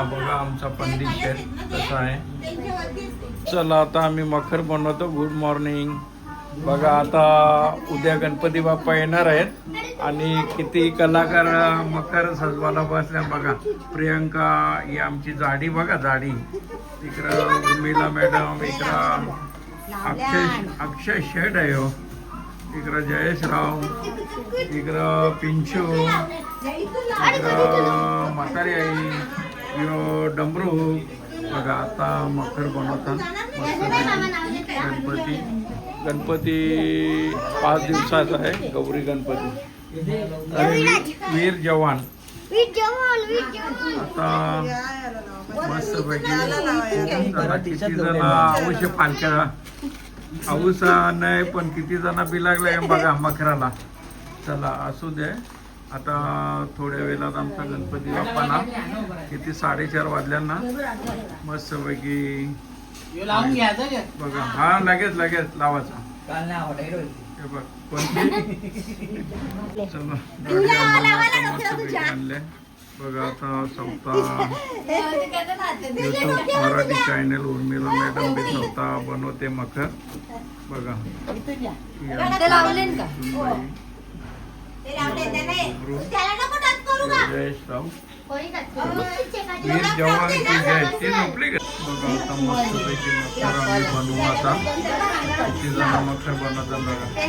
चला बघा आमचा पंडित शेठ कसा आहे. चला आता आम्ही मखर बनवतो. गुड मॉर्निंग बघा आता उद्या गणपती बाप्पा येणार आहेत. आणि किती कलाकार मकर सजवायला बसल्या बघा. प्रियंका ही आमची जाडी बघा जाडी. इकडं उर्मिला मॅडम इकडं अक्षय अक्षय शेठ आहे हो. इकडं जयेशराव इकडं पिंचू इकडं म्हातारी आई. यो डमरू बघा आता मकर बनवतात मस्त गणपती गणपती. पाच दिवसाचा आहे गौरी गणपती. आणि वीर जवान. आता मस्त पैकी आता किती जण अवश्य पालख्या औसा नाही पण किती जण बिलागले बघा मकराला चला असू दे. आता थोड्या वेळात आमचा गणपती बाप्पाला किती साडेचार वाजल्यांना. मस्त पैकी लावून घ्यायचं का? बघा हा लगेच लगेच लावायचा. काल नाही आवडायला होती. हे बघ कोणती? चला गाडी आम्हाला मस्तपैकी आणले. बघा आता चौथा. YouTube Marathi channel Urmila madam बी चौथा बनवते मखर. बघा. बनवू आता. किती जण मखर बघा.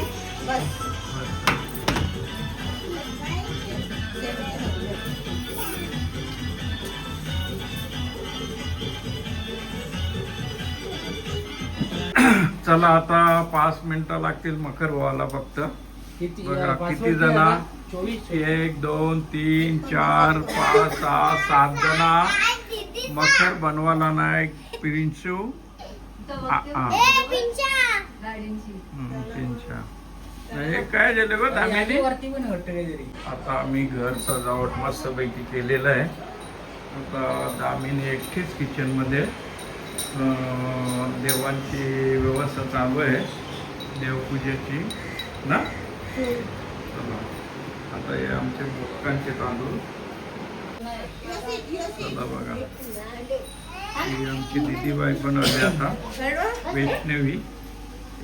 चला आता पाच मिनिटं लागतील मखर व्हायला फक्त. किती बघा, किती जण? चोवीस. एक दोन तीन चार पाच सहा सात जण. मखर बनवायला नाही पिंचू. आ- आ. हम्म, पिंचा. हे काय झालं काहीतरी. आता आम्ही घर सजावट मस्तपैकी केलेलं आहे. आता दामिनी एकटीच किचनमध्ये अं, देवांची व्यवस्था चालू आहे देवपूजेची. ना? चला आता हे आमचे बुक्कांचे तांदूळ. चला बघा. ही आमची दिदीबाई पण आली आता. वैष्णवी.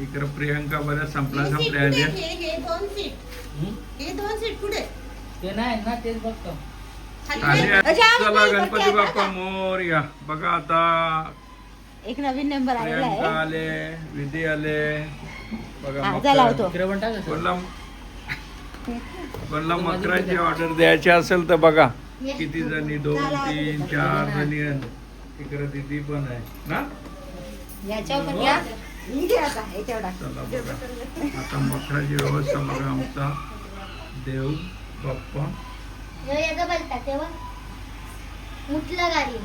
इकडं प्रियंका बऱ्या संपल्या संपल्या आल्या. चला गणपती बाप्पा मोर या. बघा आता. एक नवीन नंबर आले विधी आले. बघा हा, कोणला कोणला मकराची ऑर्डर द्यायची असेल तर बघा किती जणी दोन तीन चार जणी आहेत. इकडे दिदी पण आहे. ना? बघा. आता मकराची व्यवस्था बघा आमचा देव बाप्पा. मुठला गाडी.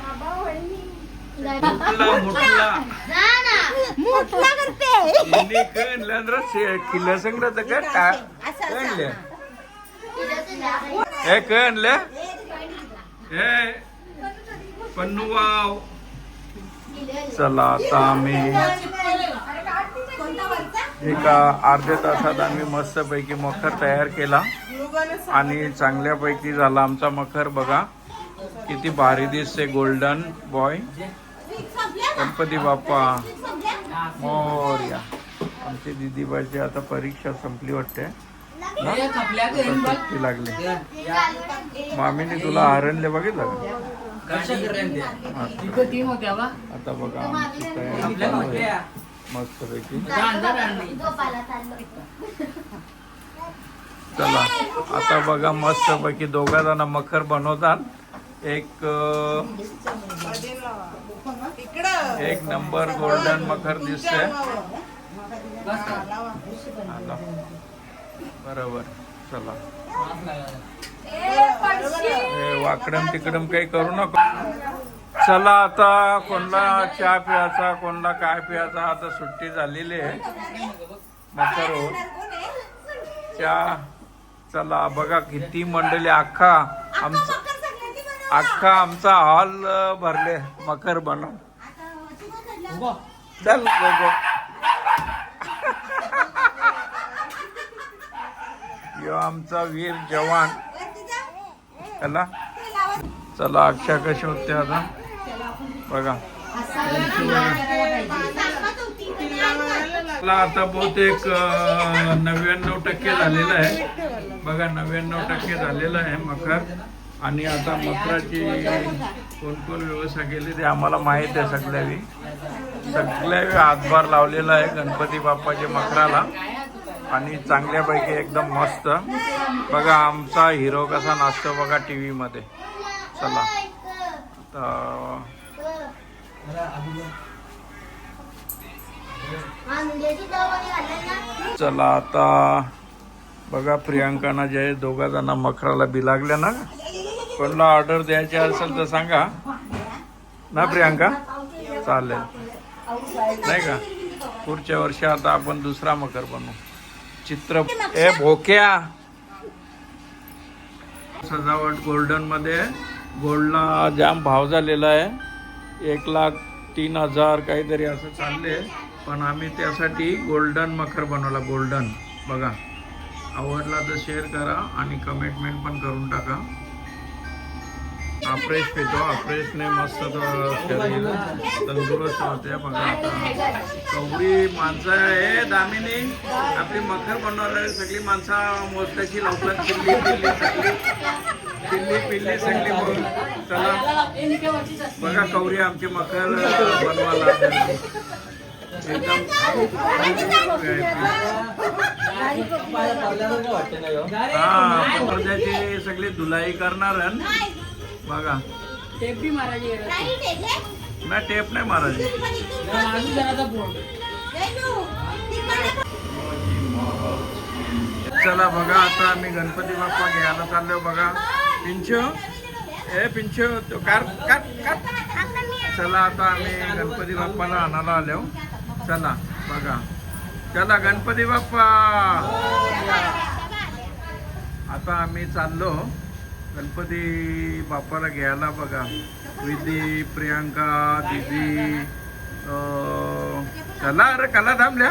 करते. चला आता आम्ही एका अर्ध्या तासात आम्ही मस्तपैकी मखर तयार केला. आणि चांगल्यापैकी झाला आमचा मखर. बघा किती भारी दिसते गोल्डन बॉय गणपती बाप्पा. मोर्या. आमची दिदीबाईची आता परीक्षा संपली वाटते. सुट्टी लागली. या- मामीने तुला हरणले बघितलं का? आता बघा आमची तयारी. झोपायला चाललो चला. आता बघा मस्तपैकी दोघा जण मखर बनवतात. एक एक नंबर गोल्डन मखर दिसते बरोबर. चला. हे वाकडम तिकडम काही करू नको. चला आता कोणला चहा प्यायचा कोणला काय प्यायचा आता सुट्टी झालेली आहे. मखर हो. चहा. चला बघा किती मंडळी अख्खा आमचा अख्खा आमचा हॉल भरले. मकर बनव. चल गोगो यो आमचा वीर जवान. चला. चला अक्षा कशी होते आता? बघा. मला आता बहुतेक नव्याण्णव टक्के झालेलं आहे. बघा नव्याण्णव टक्के झालेलं आहे मकर आणि आता मकराची कोण कोण व्यवस्था केली ते आम्हाला माहीत आहे सगळ्यावी सगळ्यावी हातभार लावलेला आहे गणपती बाप्पाच्या मकराला. आणि चांगल्यापैकी एकदम मस्त. बघा आमचा हिरो कसा नाचतो बघा टी व्हीमध्ये चला. तर चला आता बघा प्रियांकाना जे दोघा जण मखराला बी लागल्या ना? कोणाला ऑर्डर द्यायची असेल तर सांगा. ना प्रियांका? चालेल. नाही का? पुढच्या वर्षी आता आपण दुसरा मकर बनवू चित्र ए भोक्या! सजावट गोल्डनमध्ये. गोल्डला जाम भाव झालेला आहे. एक लाख तीन हजार काहीतरी असं चालले. पण आम्ही त्यासाठी गोल्डन मखर बनवला गोल्डन बघा. आवडला तर शेअर करा आणि कमेंटमेंट पण करून टाका. अफ्रेश पितो. अफ्रेशने मस्त शरीर तंदुरुस्त होते. बघा आता. कवडी माणसं आहे दामिनी. आपली मखर बनवणारी सगळी माणसं मोजत्याची लवकर पिल्ली पिल्ली सगळी. पिल्ली पिल्ली सगळी चला. बघा कवरी आमची मखर बनवायला एकदम हा पडद्याची सगळी धुलाई करणार आहे. बघा. टेपी मारायची गरज नाही. ना टेप नाही. मारायची. चला बघा आता आम्ही गणपती बाप्पा घ्यायला चाललो बघा. पिंचो? ए पिंचो तो कार कार कार चला आता आम्ही गणपती बाप्पाला आणायला आलो. चला बघा. चला गणपती बाप्पा. आता आम्ही चाललो. गणपती बाप्पाला घ्यायला बघा. विधी प्रियांका दिदी चला अरे कला थांबल्या.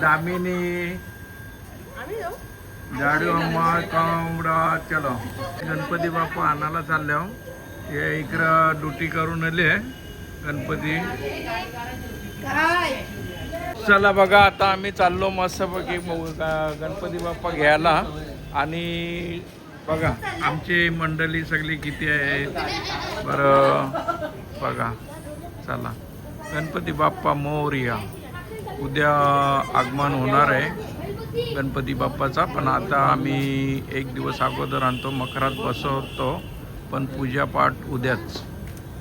दामिनी जाडू अम्मा कांबडा चलो. गणपती बाप्पा आणायला चाललो हे. इकडं ड्युटी करून आले. गणपती. चला बघा आता आम्ही चाललो मस्तपैकी. गणपती बाप्पा घ्यायला. आणि बघा आमची मंडळी सगळी किती आहे? बरं बघा चला. गणपती बाप्पा मोरया. उद्या आगमन होणार आहे गणपती बाप्पाचा पण आता आम्ही एक दिवस अगोदर आणतो मकरात बसवतो पण पूजापाठ उद्याच.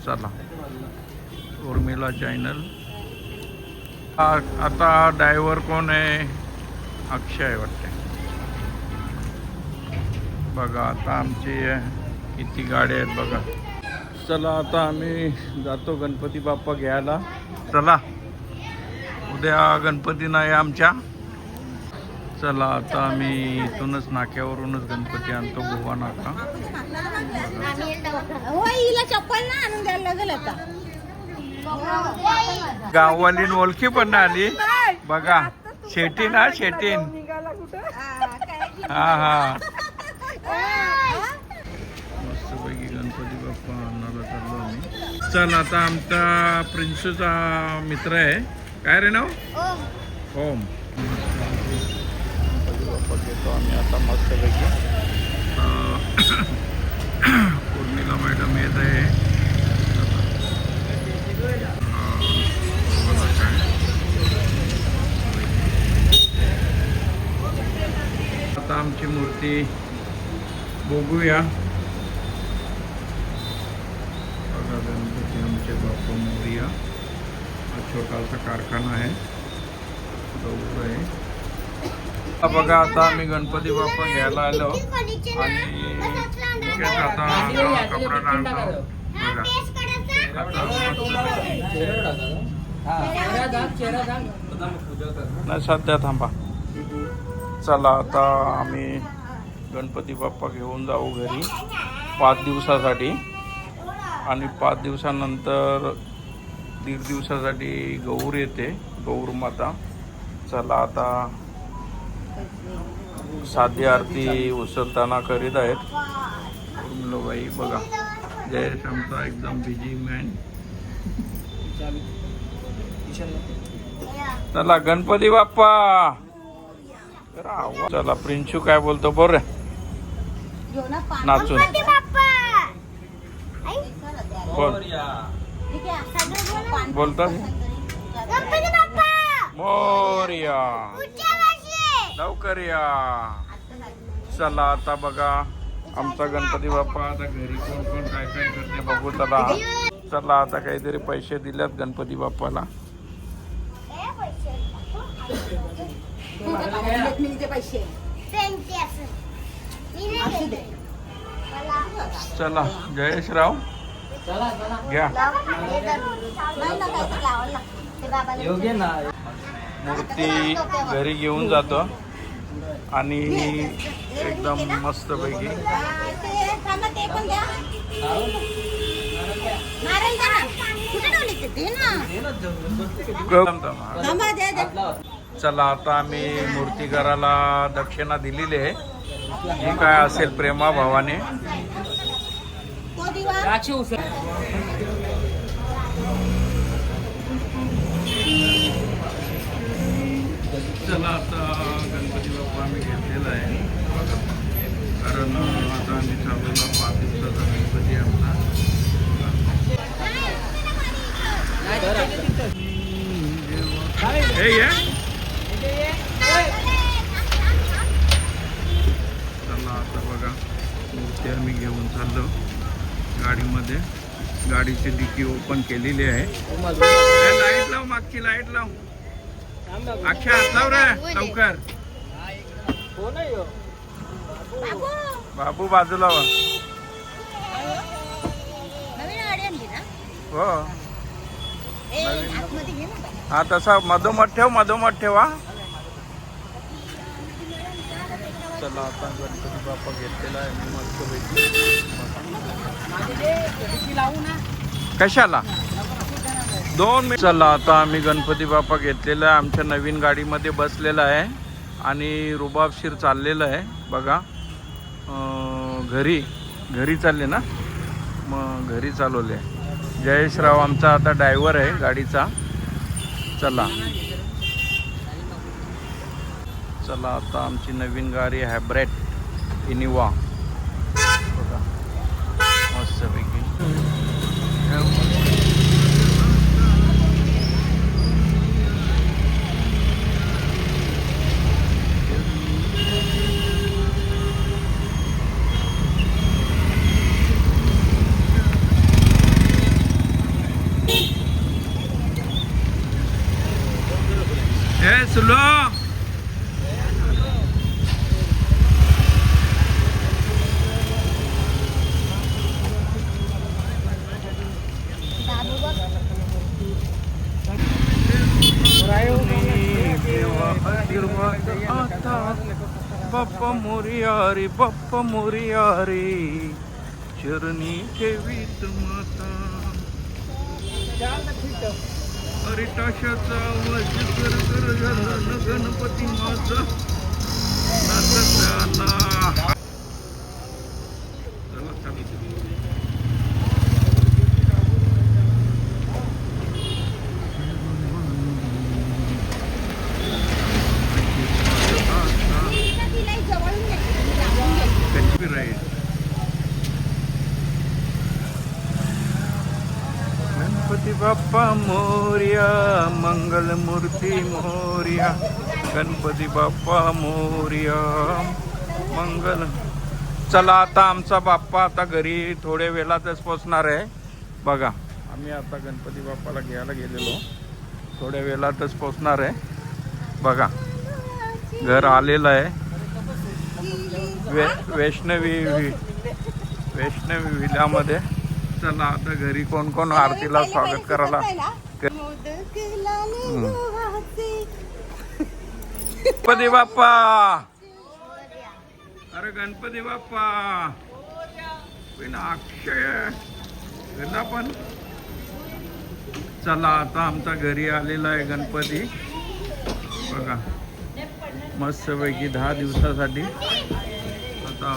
चला. उर्मिला चॅनल. आता डायव्हर कोण आहे? अक्षय वाटते बघा आता आमची किती गाड्या आहेत बघा. चला आता आम्ही जातो गणपती बाप्पा घ्यायला. चला उद्या गणपती नाही आमच्या. चला आता आम्ही इथूनच नाक्यावरूनच गणपती आणतो गोवा नाका. गाववालीन ओळखी पण नाही आली. बघा शेटीन हा शेटीन. हा हा मस्तपैकी गणपती बाप्पा आणायला चाललो आम्ही चल आता आमचा प्रिन्सूचा मित्र आहे. काय रे नाव? ओम. घेतो आम्ही आता मस्तपैकी उर्मिला मॅडम येत आहे. आता आमची मूर्ती बघूया. बघा गणपती आमचे बाप्पा मोरिया हा छोटासा कारखाना आहे गौर आहे हा। बघा आता आम्ही गणपती बाप्पा घ्यायला आलो आणि आता कपडा टाकतो बघा. नाही सध्या थांबा चला आता आम्ही गणपती बाप्पा घेऊन जाऊ घरी पाच दिवसासाठी। आणि पाच दिवसानंतर दीड दिवसासाठी गौर येते गौर माता. चला आता साधी आरती उचलताना करीत आहेत. बाई बघा. जयेश आमचा एकदम बिझी मॅन चला गणपती बाप्पा. चला प्रिन्शू काय बोलतो बोल रे घेऊ ना पाणी. नाचून. बोल. बोलतो. मोर्या. लवकर या. चला आता बघा. आमचा गणपती बाप्पा आता घरी कोण कोण काय काय करते बघू चला. चला आता काहीतरी पैसे दिलेत गणपती बाप्पाला. चला जयेशराव चला चला घ्या. योग्य ना. मूर्ती घरी घेऊन जातो. आणि एकदम मस्त पैकी. चला आता आम्ही मूर्तिकाराला दक्षिणा दिलेली आहे. जी काय असेल प्रेमा भावाने. तो दिवा चला आता गणपती बाप्पा आम्ही घेतलेला आहे. कारण आता आम्ही चालवला पाच दिवसाचा गाडीमध्ये. गाडीची डिकी ओपन केलेली आहे. लाइट लाव मागची लाइट लाव. हात लाव रे लवकर. बाबू बाजूला वा. हो. हा तसा मधोमध ठेव मधोमध ठेवा चला आता गणपती बाप्पा घेतलेला आहे मी मस्त भेटले कशाला? दोन मिनिट. चला आता आम्ही गणपती बाप्पा घेतलेला आहे. आमच्या नवीन गाडीमध्ये बसलेला आहे आणि रुबाबशीर चाललेलं आहे. बघा घरी घरी चालले ना? मग घरी चालवले. जयेशराव आमचा आता ड्रायव्हर आहे गाडीचा. चला. चला आता आमची नवीन गाडी हॅब्रेट इनिवा बघा. मस्तपैकी ए सुलो बाबू बघ बाप्पा मोरियारी बाप्पा मोरियारी चरणी ठेवीत माता अरे हरिटाशाचा आवाज कर कर झाला न गणपती माझा. नाचताना चला, चला. तिला जवळून घ्यायची लावून घ्यायची कशी राहील गणपती बाप्पा मोर्या मंगल मूर्ती मोर्या गणपती बाप्पा मोर्या. मंगल. चला आता आमचा बाप्पा आता घरी थोड्या वेळातच पोचणार आहे. बघा आम्ही आता गणपती बाप्पाला घ्यायला गेलेलो. थोड्या वेळातच पोचणार आहे. बघा घर आलेलं आहे. वे वैष्णवी वि- वैष्णवी विलामध्ये. चला आता घरी कोण कोण आरतीला स्वागत करायला क- मोदक लाले हम्म. गव्हाचे. गणपती बाप्पा. अरे गणपती बाप्पा. विना अक्षय. गेला पण. चला आता आमचा घरी आलेला आहे गणपती. बघा. मस्तपैकी दहा दिवसासाठी. आता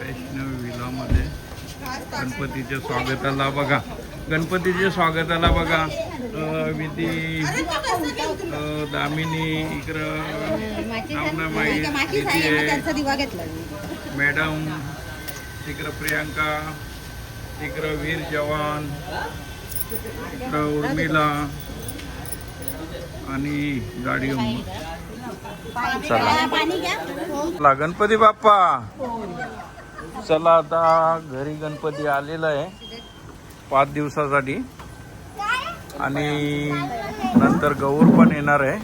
वैष्णवी विलामध्ये गणपतीच्या स्वागताला बघा. गणपतीच्या स्वागताला बघा. विधी दामिनी इकडं माई आहे मॅडम तिकडं प्रियांका तिकडं वीर जवान इकडं उर्मिला आणि गाडी चला. चला गणपती बाप्पा. चला आता घरी गणपती आलेला आहे. पाच दिवसासाठी. आणि नंतर गौर पण येणार आहे.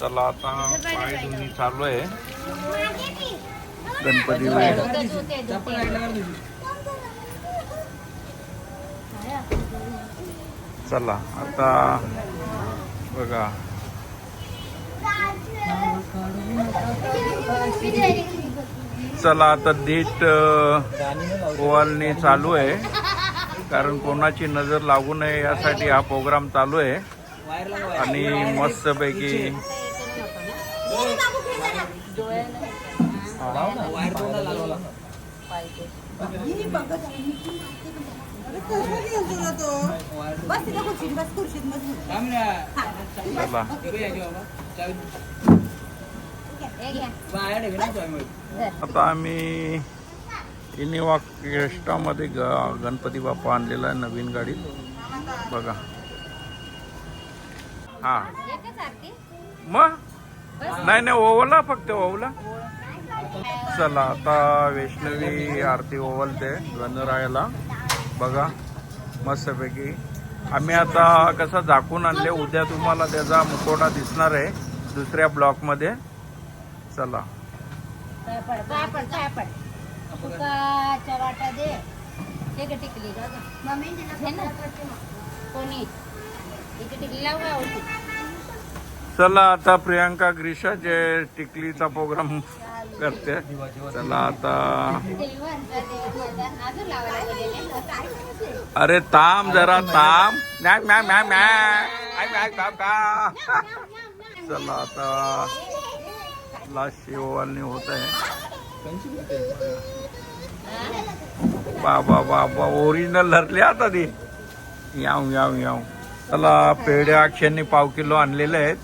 चला आता पाय धुणी चालू आहे. गणपती? चला आता बघा. चला आता देठ ओवाळणी चालू आहे. कारण कोणाची नजर लागू नये यासाठी हा प्रोग्राम चालू आहे. आणि मस्तपैकी आता आम्ही इनिवा क्रेस्टामध्ये ग गणपती बाप्पा आणलेला आहे नवीन गाडीत. बघा. हा. मग? नाही नाही ओवला फक्त ओवला चला आता वैष्णवी आरती ओवलते गणरायाला. बघा मस्तपैकी. आम्ही आता कसं झाकून आणले उद्या तुम्हाला त्याचा मुखोटा दिसणार आहे दुसऱ्या ब्लॉकमध्ये. चला. काय पड काय पड काय पड तुका वाटा दे ते का टिकली घे ना कोणी इथे टिकली लाव का होती चला आता प्रियांका ग्रीषाचे टिकलीचा प्रोग्राम करते चला आता अजून लावायला गेलेले अरे ताम जरा ताम मॅ मॅ मॅ मॅ आय मॅ का का चला आता लास्ट शिववालनी होत आहे बाबा बाबा ओरिजिनल धरले आता ती. याव याव याव चला पेढे अक्षरनी पाव किलो आणलेले आहेत.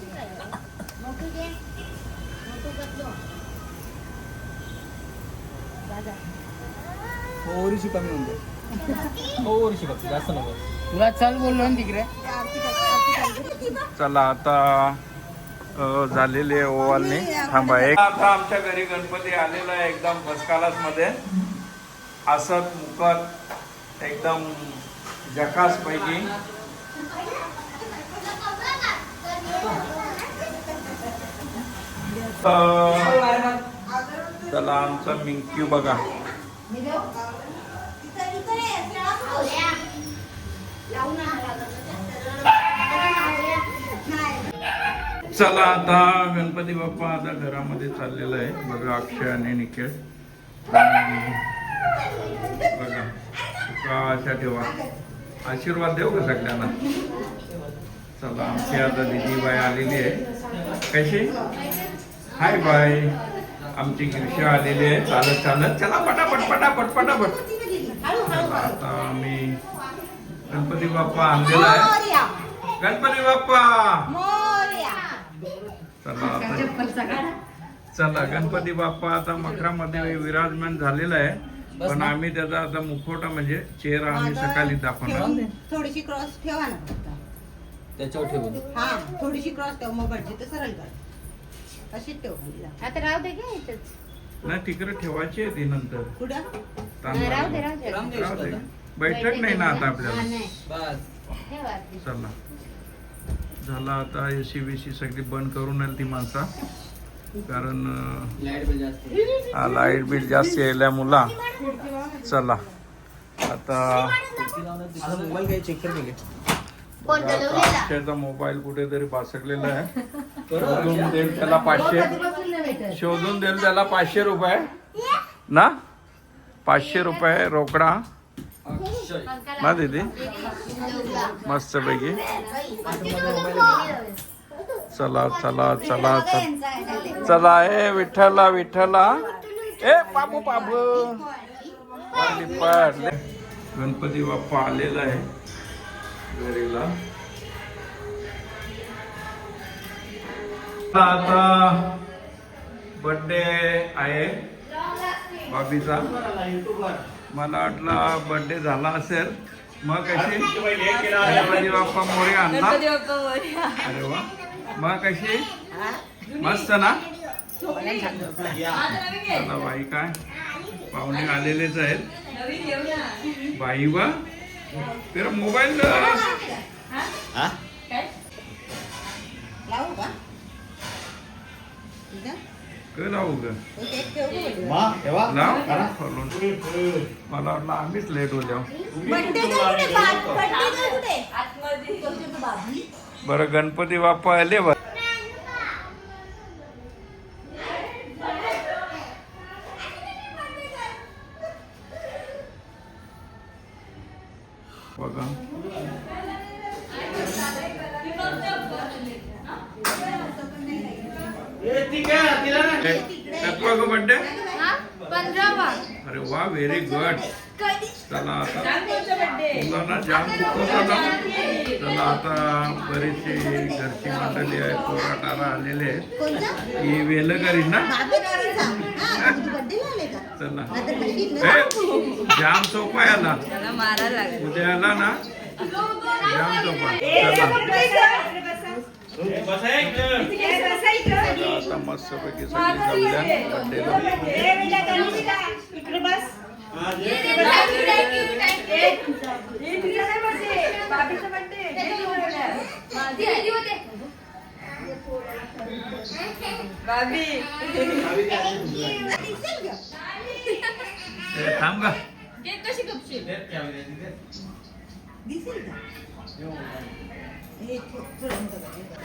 ओरीशी कमी म्हणते ओरीशी फक्त जास्त नको. तुला चल बोललो ना तिकडे. चला आता झालेली आहे ओवालनी थांबा एक. आता आमच्या घरी गणपती आलेला आहे एकदम फर्स्ट क्लासमध्ये. हसत मुकत एकदम जकास पैकी. चला आमचा मिंक्यू बघा. चला आता गणपती बाप्पा आता घरामध्ये चाललेला आहे. बघा अक्षय आणि आणि बघा तुका अशा ठेवा. आशीर्वाद देऊ का सगळ्यांना? चला आमची आता दिदी बाय आलेली आहे. कशी? हाय बाय आमची गिरशा आलेली आहे. चालत चालत. चला पटापट पटापट पटापट. चला आता आम्ही गणपती बाप्पा आणलेला आहे. गणपती बाप्पा! चला आता चला गणपती बाप्पा आता मकरामध्ये विराजमान झालेला आहे. पण आम्ही त्याचा आता मुखवटा म्हणजे चेहरा आम्ही सकाळी दाखवणार. थोडीशी क्रॉस ठेवा ना. त्याच्यावर ठेवून हा थोडीशी क्रॉस ठेव. मग भटजी तर सरळ कर. अशीच ठेव. आता राहू दे का इथंच. नाही तिकडे ठेवायची आहे ती नंतर. राहू दे राहू दे. बैठक नाही ना आता आपल्याला. चला. झाला आता एसी बीसी सगळी बंद करून आली ती माणसा. कारण लाइट बिल जास्त हा, लाइट बिल जास्त यायला मुला चला. आता अक्षयचा मोबाईल कुठेतरी बासकलेला आहे. शोधून देईल त्याला पाचशे. शोधून देईल त्याला पाचशे रुपये. ना? पाचशे रुपये रोकडा. ना दीदी मस्त पैकी चला चला चला चला चला ए विठ्ठला विठ्ठला ए बाबू बाबू गणपती बाप्पा आलेला आहे घरीला आता बर्थडे आहे बाबीचा मला वाटलं बर्थडे झाला असेल. मग कशी? गणपती बाप्पा मोरे आणला. अरे वा. मग कशी? मस्त ना? चला बाई काय? पाहुणे आलेलेच आहेत. बाई वा? तर मोबाईल लावू का? क लावू ग. मला वाटलं आम्हीच लेट होत्या बरं गणपती बाप्पा आले बर बघा बर्थडे पंधरावा. अरे वा व्हेरी गुड चला आता. मुलांना जाम चला आता बरीचशी घरची मंडळी आहे पोराटारा आलेले आहेत. ही वेलकरी ना चला. जाम सोपा आला उद्या आला ना? जाम सोपा चला. आता मस्त पैकी सगळी थांब का? आता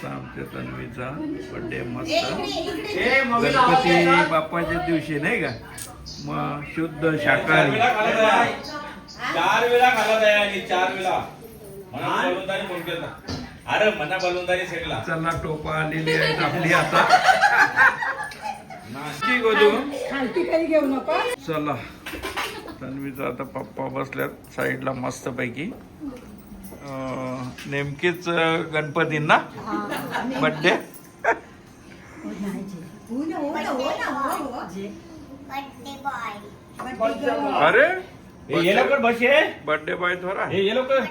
आमच्या तन्वीचा बर्थडे मस्त गणपती बाप्पाच्या दिवशी नाही का? मग शुद्ध शाकाहारी. चार वेळा खाला तयारी चार वेळा अरे मना बलुंदारी सेकला चला टोपा आलेली आहेत आपली आता. ठीक होतो चला. तन्वीचा आता पप्पा बसल्यात साईडला मस्त पैकी नेमकीच गणपतींना? बड्डे अरे! ये लवकर बस. बर्थडे बॉय थोडा. हे ये लवकर.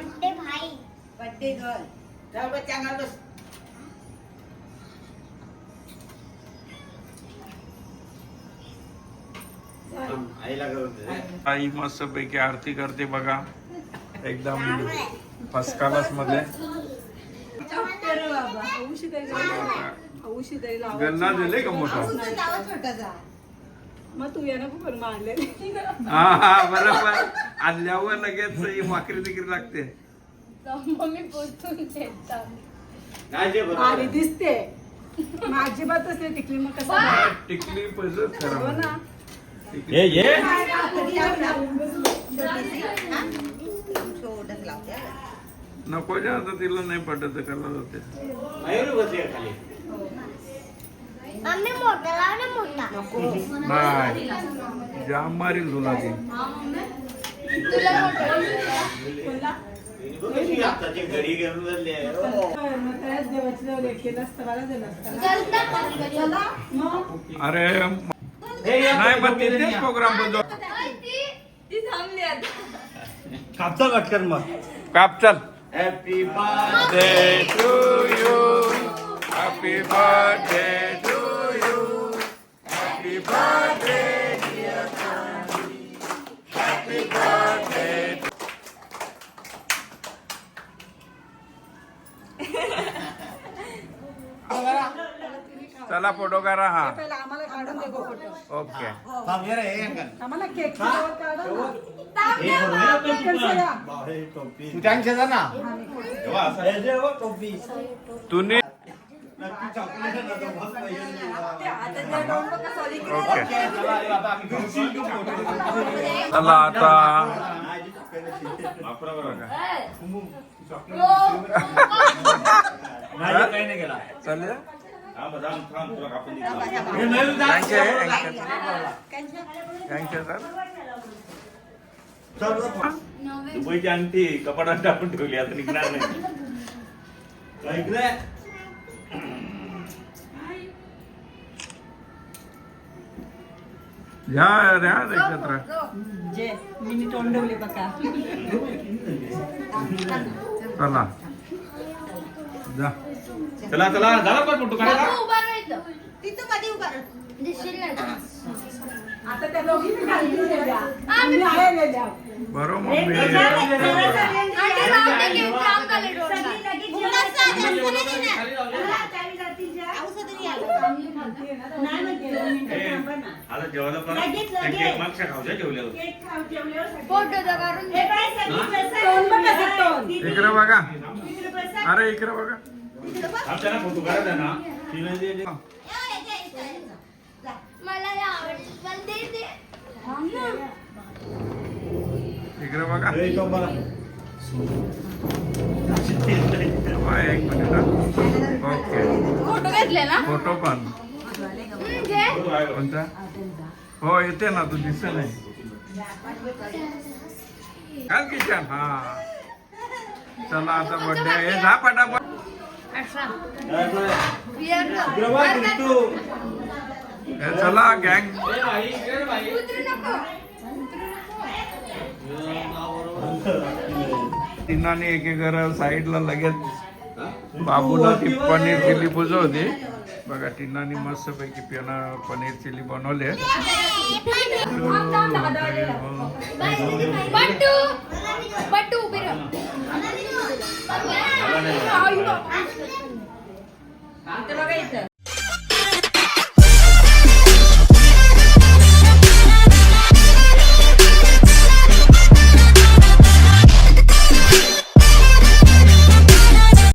आई मस्त पैकी आरती करते बघा. एकदम. फर्स्ट क्लासमध्ये गल्ला दिले का मोठा? मग तू मारले हा हा बरोबर. आणल्यावर लगेच ही भाकरी तिकरी लागते. मम्मी पोचून येतात भारी दिसते. माझी बात असते टिकली मग कसं टिकली पैसे खरं हो ना. ये ये. नको जे आता तिला नाही पटत कला जाते. मम्मी मोठा लाव ना मोठा. नाही जाम मारील तुला ती. मग अरे नाही मग तिथेच प्रोग्राम आता. कापचा मग. काप चल. Happy birthday to you. Happy birthday to you. Happy birthday, dear Tanvi. Happy birthday. चला फोटो करा हा. पहिला आम्हाला काढून दे गो फोटो ओके आम्हाला केक काढून ना. तुम्ही ओके चला आता थांब थांब थांब देतो. Thank you thank you thank you sir दुबईची अंगठी कपाटात टाकून ठेवली आता निघणार नाही ऐक रे. या रे आज एकत्र जे मी तोंडवले बघा चला जा चला चला झाला पण फोटो काढायला? उभा राहायचं. तिथं कधी उभा दिसशील ना. आता त्या दोघींनी. आम्ही आहे. बरोबर मम्मी आणि राहू दे की काम झाले डोळ्याला. ए, आता जेवायला पण? मागच्या खावच्या जेवल्यावर. फोटो तोंड. इकडे बघा. अरे इकडे बघा. आमच्या फोटो काढायचा ना तिने जे- जे- मला हे आवडतं. पण दे दे. इकडे बघा ए, तो बघा. हा, एक मिनिट हा. ओके फोटो घेतले ना फोटो पण हम्म, घे. फोटो आहे बघ. कोणता हो येते ना तू दिसत नाही काल किचन हा चला आता बर्थडे आहे जा पटापट चला गँग तिनाने एक घर साईडला लगेच बाबूला ती पनीर चिल्ली बुजवली बघा टिनाने मस्त पैकी पिना पनीर चिली बनवले. बंटू बंटू उभी राह मला नाही. आई बाबा. इथं बघा इथं